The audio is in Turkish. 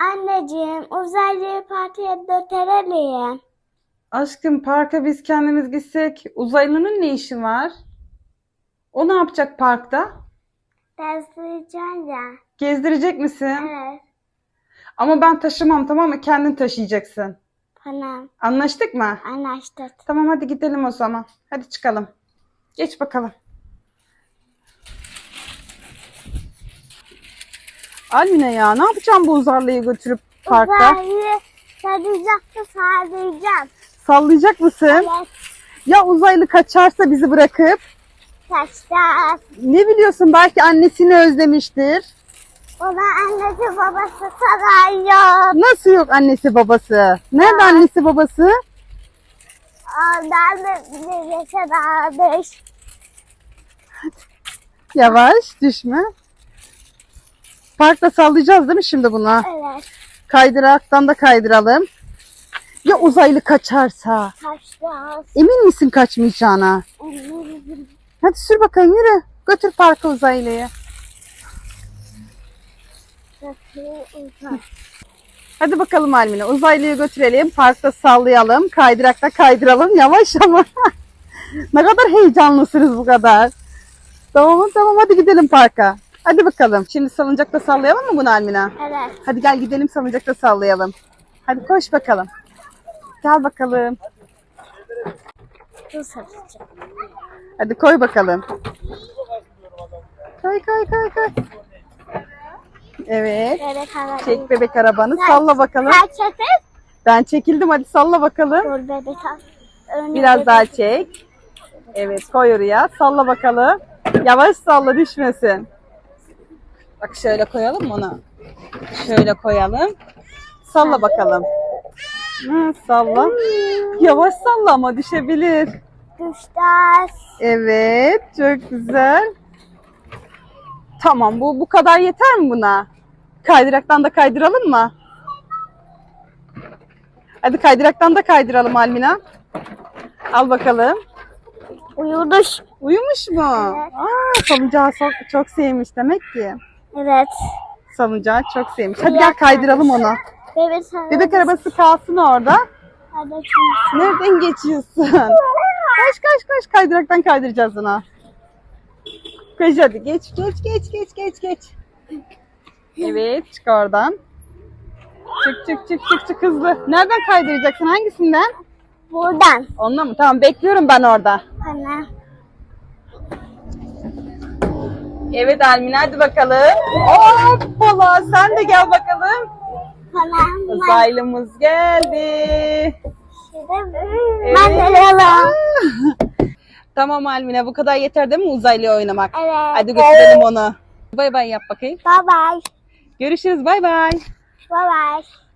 Anneciğim uzaylıya partiye götürelim. Aşkım parka biz kendimiz gitsek uzaylının ne işi var? O ne yapacak parkta? Dersleyeceğim ya. Gezdirecek misin? Evet. Ama ben taşımam tamam mı? Kendin taşıyacaksın. Tamam. Anlaştık mı? Anlaştık. Tamam hadi gidelim o zaman. Hadi çıkalım. Geç bakalım. Almine ya ne yapacağım bu uzarlıyı götürüp parkta? Uzaylı sarılacaktı sarılacağım. Sallayacak mısın? Evet. Ya uzaylı kaçarsa bizi bırakıp? Taşlar. Ne biliyorsun belki annesini özlemiştir. Ona annesi babası sarıyor. Nasıl yok annesi babası? Nerede annesi babası? Ondan da yaşamış. Yavaş düşme. Parkta sallayacağız değil mi şimdi buna? Evet. Kaydıraktan da kaydıralım. Ya uzaylı kaçarsa? Taşlar. Emin misin kaçmayacağına? Hadi sür bakalım yürü. Götür parka uzaylıyı. Hadi bakalım Almine. Uzaylıyı götürelim. Parkta sallayalım. Kaydırakta kaydıralım. Yavaş ama. ne kadar heyecanlısınız bu kadar. Tamam tamam hadi gidelim parka. Hadi bakalım. Şimdi salıncakta sallayalım mı bunu Almine? Evet. Hadi gel gidelim salıncakta sallayalım. Hadi koş bakalım. Gel bakalım. Hadi koy bakalım. Koy koy koy koy. Evet. Bebek. Çek bebek arabanı. Salla bakalım. Kaç çekil? Ben çekildim hadi salla bakalım. Dur bebek al. Önüne Biraz bebek- daha çek. Evet koy oraya. Salla bakalım. Yavaş salla düşmesin. Bak şöyle koyalım onu. Şöyle koyalım. Salla bakalım. Hı, salla. Yavaş salla ama düşebilir. Düşler. Evet, çok güzel. Tamam, bu bu kadar yeter mi buna? Kaydıraktan da kaydıralım mı? Hadi kaydıraktan da kaydıralım Almina. Al bakalım. Uyuduş. Uyumuş mu? Evet. Aa, salıncağı çok, çok sevmiş demek ki. Evet. Salıncağı çok sevmiş. Hadi gel kaydıralım onu. Bebek havayı. Bebek arabası kalsın orada. Hadi. Nereden geçiyorsun? Koş koş koş kaydıraktan kaydıracağız onu. Koş hadi geç geç geç geç geç geç. Evet çık oradan. Çık çık çık çık çık hızlı. Nereden kaydıracaksın hangisinden? Buradan. Onunla mı? Tamam bekliyorum ben orada. Bana. Evet Almina hadi bakalım. Hoppala sen de gel bakalım. Bana. Uzaylımız geldi. Ben de yalan. tamam Almina bu kadar yeter değil mi uzaylı oynamak? Evet. Hadi götürelim onu. Bay bay yap bakayım. Bye bye. Görüşürüz bay bay. Bye bye.